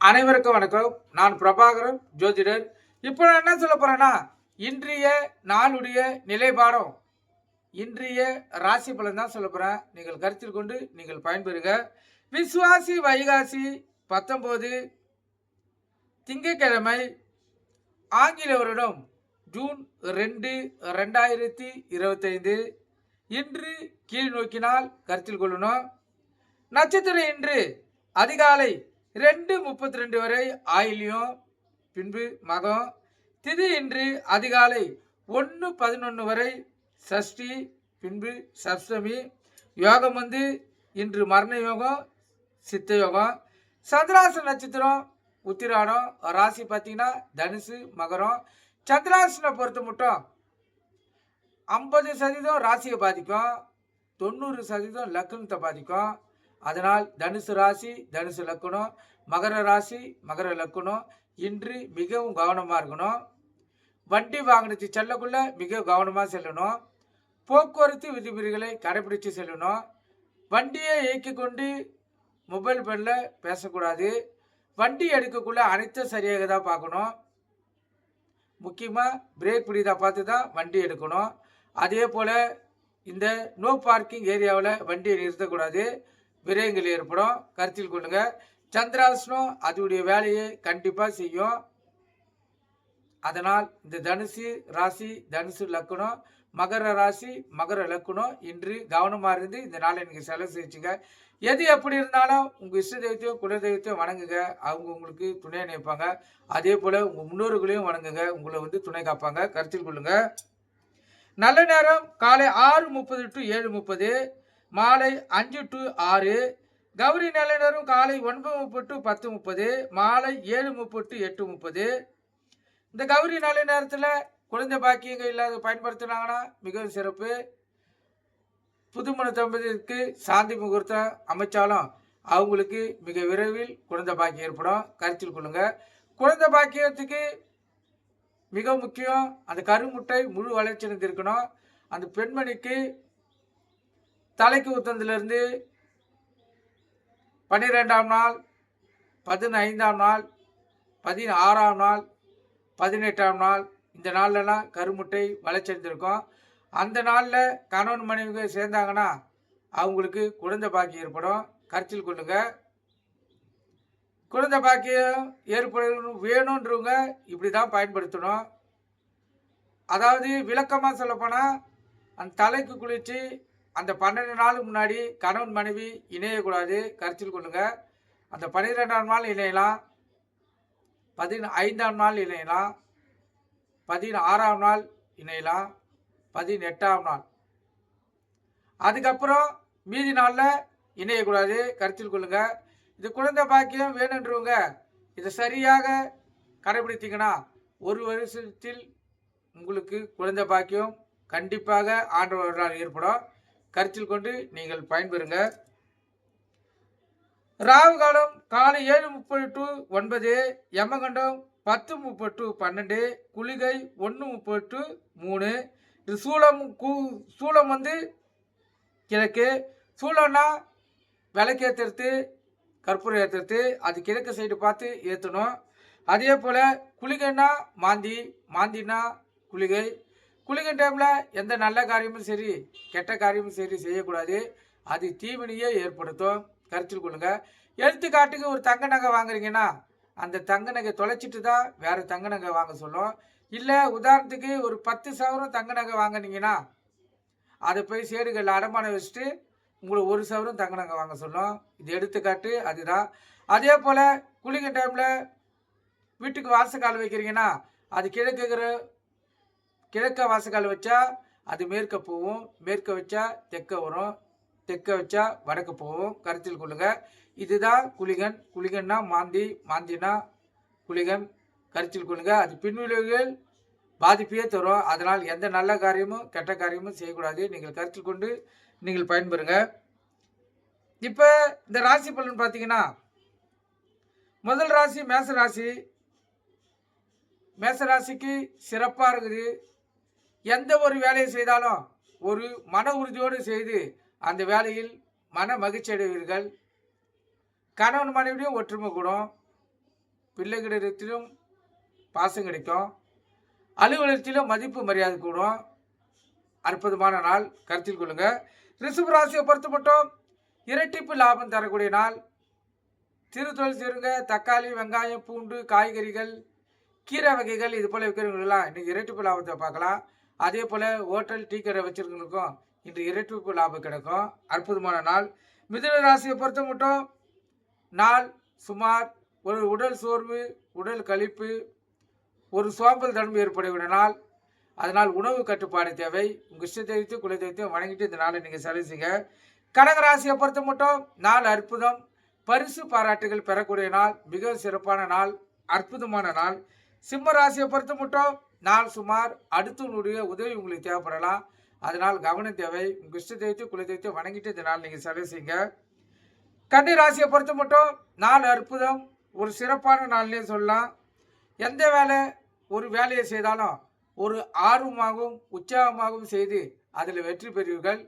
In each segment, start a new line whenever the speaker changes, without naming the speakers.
அனைவருக்கும் வணக்கம். நான் பிரபாகரன் ஜோதிடர். இப்போ நான் என்ன சொல்ல போகிறேன்னா இன்றைய நாளுடைய நிலைப்பாடம் இன்றைய ராசி பலன் தான் சொல்ல போகிறேன் நீங்கள் கருத்தில் கொண்டு நீங்கள் பயன்பெறுக விசுவாசி வைகாசி பத்தொம்போது திங்கட்கிழமை ஆங்கில வருடம் ஜூன் ரெண்டு ரெண்டாயிரத்தி இருபத்தைந்து. இன்று கீழ் நோக்கினால் கருத்தில் கொள்ளணும். நட்சத்திரம் இன்று அதிகாலை ரெண்டு முப்பத்தி ரெண்டு வரை ஆயிலியும் பின்பு மகம். திதி இன்று அதிகாலை ஒன்று பதினொன்று வரை சஷ்டி பின்பு சப்தமி. யோகம் வந்து இன்று மரண யோகம் சித்த யோகம். சந்திராச நட்சத்திரம் உத்திராடம் ராசி பார்த்தீங்கன்னா தனுசு மகரம். சந்திராசனை பொறுத்த மட்டும் ஐம்பது சதவீதம் ராசியை பாதிக்கும். தொண்ணூறு சதவீதம் லக்னத்தை பாதிக்கும். அதனால் தனுசு ராசி தனுசு லக்குணம் மகர ராசி மகர லக்குணம். இன்று மிகவும் கவனமாக இருக்கணும். வண்டி வாகனத்தை செல்லக்குள்ள மிக கவனமாக செல்லணும். போக்குவரத்து விதிமுறைகளை கடைபிடித்து செல்லணும். வண்டியை இயக்கி கொண்டு மொபைல் ஃபோனில் பேசக்கூடாது. வண்டி எடுக்கக்குள்ள அனைத்தும் சரியாக தான் பார்க்கணும். முக்கியமாக பிரேக் பிடிதா பார்த்து தான் வண்டி எடுக்கணும். அதே போல் இந்த நோ பார்க்கிங் ஏரியாவில் வண்டியை நிறுத்தக்கூடாது. விரயங்கள் ஏற்படும். கருத்தில் கொள்ளுங்க. சந்திராசனம் அதோடைய வேலையை கண்டிப்பாக செய்யும். அதனால் இந்த தனுசு ராசி தனுசு லக்கணம் மகர ராசி மகர லக்கணம் இன்று கவனமாக இருந்து இந்த நாளை நீங்கள் செலவு செஞ்சுங்க. எது எப்படி இருந்தாலும் உங்கள் இஷ்ட தெய்வத்தையும் குல தெய்வத்தையும் வணங்குங்க. அவங்க உங்களுக்கு துணை நினைப்பாங்க அதே போல் உங்கள் முன்னோர்களையும் வணங்குங்க. உங்களை வந்து துணை காப்பாங்க. கருத்தில் கொள்ளுங்க. நல்ல நேரம். காலை ஆறு முப்பது டு ஏழு முப்பது. மாலை அஞ்சு டு ஆறு கௌரி நிலையினரும் காலை ஒன்பது முப்பது டு பத்து முப்பது மாலை ஏழு முப்பது டு எட்டு முப்பது. இந்த கௌரி நல்ல நேரத்தில் குழந்தை பாக்கியங்கள் இல்லாத பயன்படுத்தினாங்கன்னா மிகவும் சிறப்பு. புதுமண தம்பதிக்கு சாந்தி முகூர்த்தம் அமைச்சாலும் அவங்களுக்கு மிக விரைவில் குழந்தை பாக்கியம் ஏற்படும். கருத்தில் கொள்ளுங்க. குழந்தை பாக்கியத்துக்கு மிக முக்கியம். அந்த கருமுட்டை முழு வளர்ச்சி இருக்கணும் அந்த பெண்மணிக்கு தலைக்கு ஊத்தந்திலிருந்து பன்னிரெண்டாம் நாள் பதினைந்தாம் நாள் பதினாறாம் நாள் பதினெட்டாம் நாள் இந்த நாள்லலாம் கருமுட்டை வளர்ச்சிருக்கும் அந்த நாளில் கணவன் மனைவிக்கு சேர்ந்தாங்கன்னா அவங்களுக்கு குழந்தை பாக்கியம் ஏற்படும். கருத்தில் கொள்ளுங்க. குழந்தை பாக்கியம் ஏற்படணும் வேணுன்றவங்க இப்படி தான் பயன்படுத்தணும். அதாவது விளக்கமாக சொல்லப்போனால் அந்த தலைக்கு குளித்து அந்த பன்னெண்டு நாளுக்கு முன்னாடி கணவன் மனைவி இணையக்கூடாது. கருத்தில் கொள்ளுங்க. அந்த பன்னிரெண்டாம் நாள் இணையலாம். பதின ஐந்தாம் நாள் இணையலாம். பதினாறாம் நாள் இணையலாம். பதினெட்டாம் நாள். அதுக்கப்புறம் மீதி நாளில் இணையக்கூடாது. கருத்தில் கொள்ளுங்க. இது குழந்தை பாக்கியம் வேணுன்றவங்க இதை சரியாக கடைபிடித்தீங்கன்னா ஒரு வருஷத்தில் உங்களுக்கு குழந்தை பாக்கியம் கண்டிப்பாக ஆண்டவர்களால் ஏற்படும். கருத்தில் கொண்டு நீங்கள் பயன்பெறுங்க. ராகு காலம் காலை ஏழு முப்பது டு ஒன்பது யமகண்டம் பத்து முப்பது டு பன்னெண்டு குளிகை ஒன்று முப்பது டு மூணு. இது சூளம் கூ சூளம் வந்து கிழக்கு. சூளம்னா விளக்கேற்றுறது கற்பூரம் ஏற்றுறது அது கிழக்கு சைடு பார்த்து ஏற்றணும் அதே போல் குளிகைன்னா மாந்தி மாந்தினா குளிகை குளிகை டைமில் எந்த நல்ல காரியமும் சரி கெட்ட காரியமும் சரி செய்யக்கூடாது. அது தீவினையே ஏற்படுத்தும். கருத்தில் கொள்ளுங்கள் எடுத்துக்காட்டுக்கு ஒரு தங்க நகை வாங்குறீங்கன்னா அந்த தங்க நகை தொலைச்சிட்டு தான் வேறு தங்க நகை வாங்க சொல்லும். இல்லை உதாரணத்துக்கு ஒரு பத்து சவரம் தங்க நகை வாங்கினீங்கன்னா அதை போய் சேடுகளில் அடமானம் வச்சுட்டு உங்களை ஒரு சவரம் தங்க நகை வாங்க சொல்லும். இது எடுத்துக்காட்டு அதுதான். அதே போல் குளிங்க டைமில் வீட்டுக்கு வாசக்கால் வைக்கிறீங்கன்னா அது கிழக்குங்கிற கிழக்க வாசக்கால் வச்சா அது மேற்க போகும் மேற்க வச்சா தெற்க வரும் தெற்க வச்சா வடக்கு போகும். கருத்தில் கொள்ளுங்க. இதுதான் குளிகன். குளிகன்னா மாந்தி மாந்தினா குளிகன். கருத்தில் கொள்ளுங்க. அது பின்விளைவுகள் பாதிப்பையே தரும். அதனால் எந்த நல்ல காரியமும் கெட்ட காரியமும் செய்யக்கூடாது. நீங்கள் கருத்தில் கொண்டு நீங்கள் பயன்பெறுங்க. இப்போ இந்த ராசி பலன் பார்த்தீங்கன்னா முதல் ராசி மேச ராசி மேச ராசிக்கு சிறப்பாக இருக்குது. எந்த ஒரு வேலையை செய்தாலும் ஒரு மன உறுதியோடு செய்து அந்த வேலையில் மன மகிழ்ச்சி அடைவீர்கள். கணவன் மனைவியும் ஒற்றுமை கூடும். பிள்ளைகளிடத்திலும் பாசம் கிடைக்கும். அலுவலகத்திலும் மதிப்பு மரியாதை கூடும். அற்புதமான நாள். கருத்தில் கொள்ளுங்கள் ரிஷப ராசியை பொறுத்து மட்டும் இரட்டிப்பு லாபம் தரக்கூடிய நாள். திருத்தொழில் செய்யுங்க தக்காளி வெங்காயம் பூண்டு காய்கறிகள் கீரை வகைகள் இது போல் விற்கிறவங்களெல்லாம் இன்றைக்கி இரட்டிப்பு லாபத்தை பார்க்கலாம். அதே போல் ஹோட்டல் டீ கடை வச்சுருக்கவங்களுக்கும் இன்று இரட்டிப்பு லாபம் கிடைக்கும். அற்புதமான நாள். மிதுன ராசியை பொறுத்த மட்டும் நாள் சுமார் ஒரு உடல் சோர்வு உடல் கழிப்பு ஒரு சோம்பல் தன்மை ஏற்படக்கூடிய நாள். அதனால் உணவு கட்டுப்பாடு தேவை. உங்கள் இஷ்ட குலதெய்வத்தையும் வணங்கிட்டு இந்த நாளை நீங்கள் செலவு செய்யுங்க கடக ராசியை பொறுத்த மட்டும் நாள் அற்புதம். பரிசு பாராட்டுகள் பெறக்கூடிய நாள். மிக சிறப்பான நாள். அற்புதமான நாள். சிம்ம ராசியை பொறுத்த மட்டும் நான் சுமார் அடுத்தவனுடைய உதவி உங்களுக்கு தேவைப்படலாம். அதனால் கவனம் தேவை. உங்கள் இஷ்ட தெய்வத்தை குல தெய்வத்தை வணங்கிட்டு இந்த நாள் நீங்கள் செலவு செய்யுங்க. கன்னி ராசியை பொறுத்த மட்டும் நாள் அற்புதம். ஒரு சிறப்பான நாள்னே சொல்லலாம். எந்த வேலை ஒரு வேலையை செய்தாலும் ஒரு ஆர்வமாகவும் உற்சாகமாகவும் செய்து அதில் வெற்றி பெறுவீர்கள்.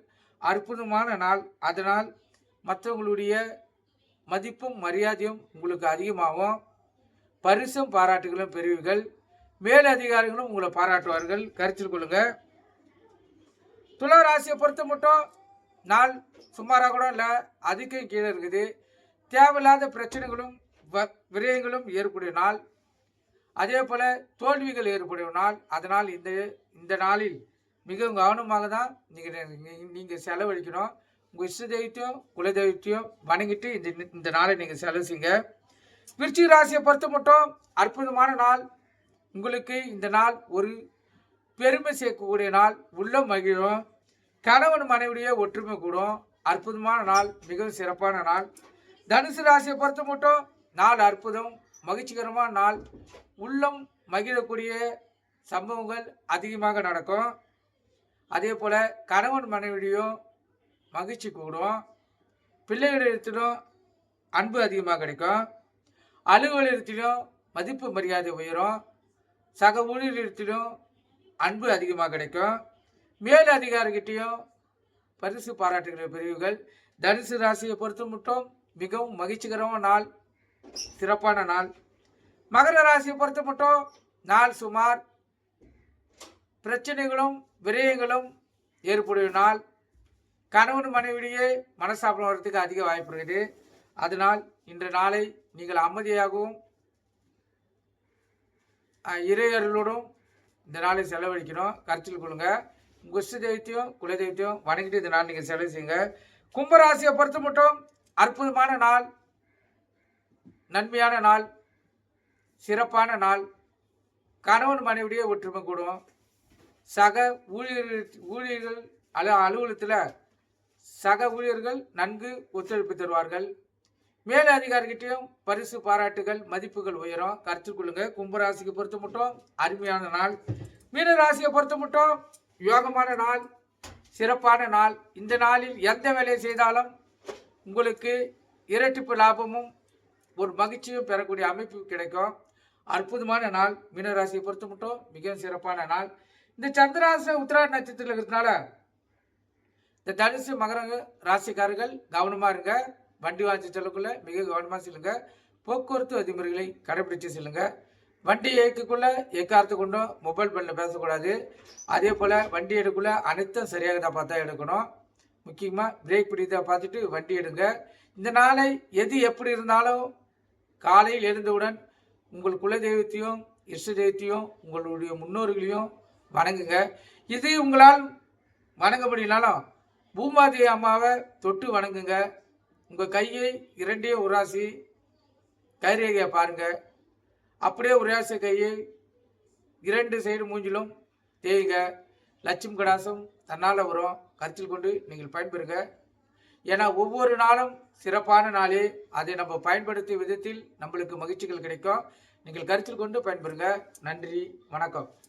அற்புதமான நாள். அதனால் மற்றவங்களுடைய மதிப்பும் மரியாதையும் உங்களுக்கு அதிகமாகும். பரிசும் பாராட்டுகளும் பெறுவீர்கள். மேல் அதிகாரிகளும் உங்களை பாராட்டுவார்கள். கருத்தில் கொள்ளுங்கள் துலா ராசியை பொறுத்த மட்டும் நாள் சுமாராக கூட இல்லை அதிகம் கீழே இருக்குது. தேவையில்லாத பிரச்சனைகளும் வ- விரயங்களும் ஏற்படும் நாள். அதே போல் தோல்விகள் ஏற்படும் நாள். அதனால் இந்த இந்த நாளில் மிகவும் கவனமாக தான் நீங்கள் நீங்கள் செலவழிக்கணும். உங்கள் இஷ்ட தெய்வத்தையும் குல தெய்வத்தையும் வணங்கிட்டு இந்த இந்த நாளை நீங்கள் செலவு செய்யுங்க. விருச்சிக ராசியை பொறுத்த மட்டும் அற்புதமான நாள். உங்களுக்கு இந்த நாள் ஒரு பெருமை சேர்க்கக்கூடிய நாள். உள்ள மகிழும். கணவன் மனைவிடைய ஒற்றுமை கூடும். அற்புதமான நாள் மிகவும் சிறப்பான நாள். தனுசு ராசியை பொறுத்த மட்டும் நாள் அற்புதம் மகிழ்ச்சிகரமான நாள். உள்ளம் மகிழக்கூடிய சம்பவங்கள் அதிகமாக நடக்கும். அதே போல் கணவன் மனைவிடையும் மகிழ்ச்சி கூடும். பிள்ளைகளிடத்திலும் அன்பு அதிகமாக கிடைக்கும். அலுவலகத்திலும் மதிப்பு மரியாதை உயரும். சக ஊழியர்களிடத்திலும் அன்பு அதிகமாக கிடைக்கும். மேல் அதிகாரிகிட்டையும் பரிசு பாராட்டுகிற பிரிவுகள். தனுசு ராசியை பொறுத்து மட்டும் மிகவும் மகிழ்ச்சிகரமான நாள் சிறப்பான நாள். மகர ராசியை பொறுத்த மட்டும் நாள் சுமார் பிரச்சனைகளும் விரயங்களும் ஏற்படும் நாள். கணவன் மனைவிடையே மனசாபம் வர்றதுக்கு அதிக வாய்ப்பு இருக்குது. அதனால் இன்று நாளை நீங்கள் அமைதியாகவும் இறையர்களோடும் இந்த நாளை செலவழிக்கணும் கருத்தில் கொள்ளுங்க. உங்கள் தெய்வத்தையும் குல தெய்வத்தையும் வணங்கிட்டு இந்த நாள் நீங்கள் செலவு செய்யுங்க. கும்பராசியை பொறுத்த மட்டும் அற்புதமான நாள் நன்மையான நாள் சிறப்பான நாள். கணவன் மனைவிடையே ஒற்றுமை கூடும். சக ஊழியர்கள் ஊழியர்கள் அலு அலுவலகத்தில் சக ஊழியர்கள் நன்கு ஒத்துழைப்பு தருவார்கள். மேல அதிகாரிகிட்டையும் பரிசு பாராட்டுகள் மதிப்புகள் உயரும். கருத்து கொள்ளுங்க. கும்பராசிக்கு பொறுத்த மட்டும் அருமையான நாள். மீன ராசியை பொறுத்த மட்டும் யோகமான நாள் சிறப்பான நாள். இந்த நாளில் எந்த வேலையை செய்தாலும் உங்களுக்கு இரட்டிப்பு லாபமும் ஒரு மகிழ்ச்சியும் பெறக்கூடிய அமைப்பு கிடைக்கும். அற்புதமான நாள். மீனராசியை பொறுத்த மட்டும் மிகவும் சிறப்பான நாள். இந்த சந்திராச உத்திராட நட்சத்திரத்தில் இருக்கிறதுனால இந்த தனுசு மகர ராசிக்காரர்கள் கவனமாக இருங்க. வண்டி வாங்கி செல்லக்குள்ள மிக கவனமாக செல்லுங்க. போக்குவரத்து விதிமுறைகளை கடைபிடித்து செல்லுங்க. வண்டி இயக்கக்குள்ளே எக்காரத்து கொண்டும் மொபைல் பண்ணில் பேசக்கூடாது. அதே போல் வண்டி எடுக்குள்ள அனைத்தும் சரியாக தான் பார்த்தா எடுக்கணும். முக்கியமாக பிரேக் பிடித்தா பார்த்துட்டு வண்டி எடுங்க. இந்த நாளை எது எப்படி இருந்தாலும் காலையில் எழுந்தவுடன் உங்கள் குல தெய்வத்தையும் இஷ்ட தெய்வத்தையும் உங்களுடைய முன்னோர்களையும் வணங்குங்க. இது உங்களால் வணங்க முடியலனாலும் பூமாதேவி அம்மாவை தொட்டு வணங்குங்க. உங்கள் கையை இரண்டே உராசி கைரேகையை பாருங்கள் அப்படியே உராசி கையை இரண்டு சைடு மூஞ்சிலும் தேய்ங்க. லட்சுமி கடாசம் தன்னால் வரும். கருத்தில் கொண்டு நீங்கள் பயன்பெறுங்க. ஏன்னா ஒவ்வொரு நாளும் சிறப்பான நாளே. அதை நம்ம பயன்படுத்திய விதத்தில் நம்மளுக்கு மகிழ்ச்சிகள் கிடைக்கும். நீங்கள் கருத்தில் கொண்டு பயன்பெறுங்க. நன்றி. வணக்கம்.